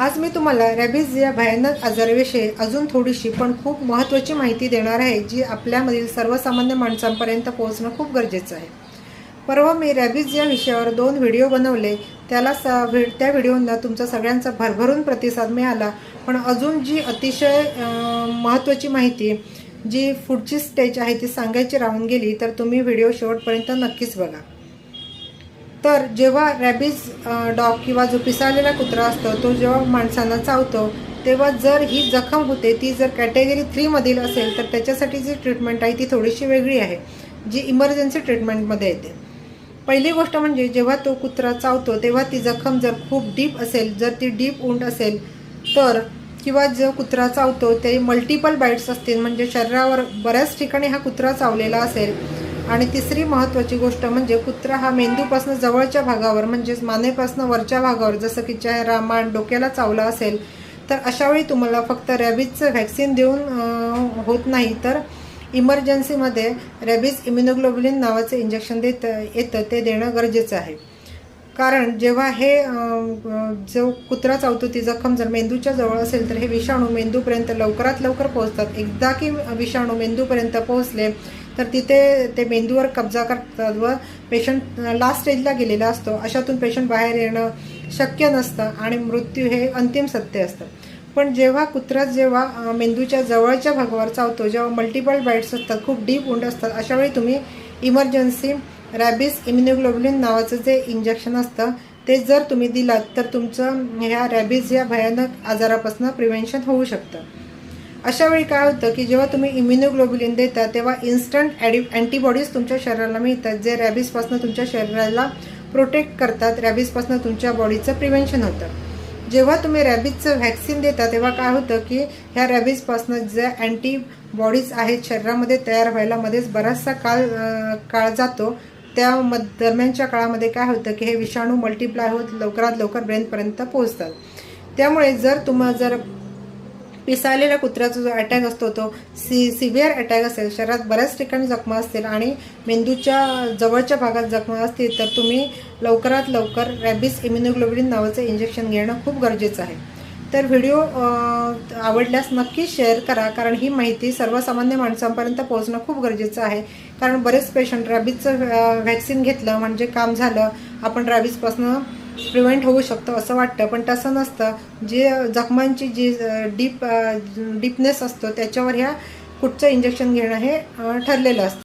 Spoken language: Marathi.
आज मी तुम्हाला रॅबिज या भयानक आजाराविषयी अजून थोडीशी पण खूप महत्त्वाची माहिती देणार आहे जी आपल्यामधील सर्वसामान्य माणसांपर्यंत पोहोचणं खूप गरजेचं आहे. परवा मी रॅबिज या विषयावर दोन व्हिडिओ बनवले त्याला स त्या व्हिडिओंना तुमचा सगळ्यांचा भरभरून प्रतिसाद मिळाला पण अजून जी अतिशय महत्त्वाची माहिती जी पुढची स्टेज आहे ती सांगायची राहून गेली तर तुम्ही व्हिडिओ शेवटपर्यंत नक्कीच बघा. तर जेव्हा रॅबिज डॉग किंवा जो पिसाळलेला कुत्रा असतो तो जेव्हा माणसांना चावतो तेव्हा जर ही जखम होते ती जर कॅटेगरी थ्रीमधील असेल तर त्याच्यासाठी जी ट्रीटमेंट आहे ती थोडीशी वेगळी आहे जी इमर्जन्सी ट्रीटमेंटमध्ये येते. पहिली गोष्ट म्हणजे जेव्हा तो कुत्रा चावतो तेव्हा ती जखम जर खूप डीप असेल जर ती डीप उंड असेल तर किंवा जो कुत्रा चावतो ते मल्टिपल बाईट्स असतील म्हणजे शरीरावर बऱ्याच ठिकाणी हा कुत्रा चावलेला असेल आणि तिसरी महत्त्वाची गोष्ट म्हणजे कुत्रा हा मेंदूपासून जवळच्या भागावर म्हणजेच मानेपासून वरच्या भागावर जसं की चेहरा मान डोक्याला चावला असेल तर अशावेळी तुम्हाला फक्त रॅबिजचं व्हॅक्सिन देऊन होत नाही तर इमर्जन्सीमध्ये रॅबिज इम्युनोग्लोबुलिन नावाचं इंजेक्शन देत येतं ते देणं गरजेचं आहे. कारण जेव्हा हे जो कुत्रा चावतो ती जखम जर मेंदूच्या जवळ असेल तर हे विषाणू मेंदूपर्यंत लवकरात लवकर पोहोचतात. एकदा की विषाणू मेंदूपर्यंत पोहोचले तर तिथे ते मेंदूवर कब्जा करतात व पेशंट लास्ट स्टेजला गेलेला असतो. अशातून पेशंट बाहेर येणं शक्य नसतं आणि मृत्यू हे अंतिम सत्य असतं. पण जेव्हा कुत्रा जेव्हा मेंदूच्या जवळच्या भागावर चावतो जेव्हा मल्टिपल बाईट्स असतात खूप डीप उंड असतात अशावेळी तुम्ही इमर्जन्सी रॅबिस इम्युनोग्लोबुलिन नावाचं जे इंजेक्शन असतं ते जर तुम्ही दिलात तर तुमचं ह्या रॅबिस या भयानक आजारापासून प्रिव्हेन्शन होऊ शकतं. अशा वेळी काय होतं की जेव्हा तुम्ही इम्युनोग्लोबुलिन देता तेव्हा इन्स्टंट ॲडि अँटीबॉडीज तुमच्या शरीराला मिळतात जे रॅबिसपासून तुमच्या शरीराला प्रोटेक्ट करतात रॅबिसपासून तुमच्या बॉडीचं प्रिव्हेन्शन होतं. जेव्हा तुम्ही रॅबिजचं व्हॅक्सिन देता तेव्हा काय होतं की ह्या रॅबिजपासून जे अँटीबॉडीज आहेत शरीरामध्ये तयार व्हायला मध्येच बराचसा काळ काळ जातो. त्या मध दरम्यानच्या काळामध्ये काय होतं की हे विषाणू मल्टिप्लाय होत लवकरात लवकर ब्रेनपर्यंत पोहोचतात. त्यामुळे जर तुम्हाला जर पिसाळलेल्या कुत्र्याचा जो अटॅक असतो तो सी सिव्हिअर अटॅक असेल शरीरात बऱ्याच ठिकाणी जखमा असतील आणि मेंदूच्या जवळच्या भागात जखमा असतील तर तुम्ही लवकरात लवकर रॅबिस इम्युनोग्लोबिन नावाचं इंजेक्शन घेणं खूप गरजेचं आहे. तर व्हिडिओ आवडल्यास नक्की शेअर करा. कारण ही माहिती सर्वसामान्य माणसांपर्यंत पोहोचणं खूप गरजेचं आहे. कारण बरेच पेशंट रॅबीजचं व्हॅक्सिन घेतलं म्हणजे काम झालं आपण रॅबीजपासून प्रिव्हेंट होऊ शकतो असं वाटतं. पण तसं नसतं. जे जखमांची जी डीप डीपनेस असतो त्याच्यावर ह्या कुठचं इंजेक्शन घेणं हे ठरलेलं असतं.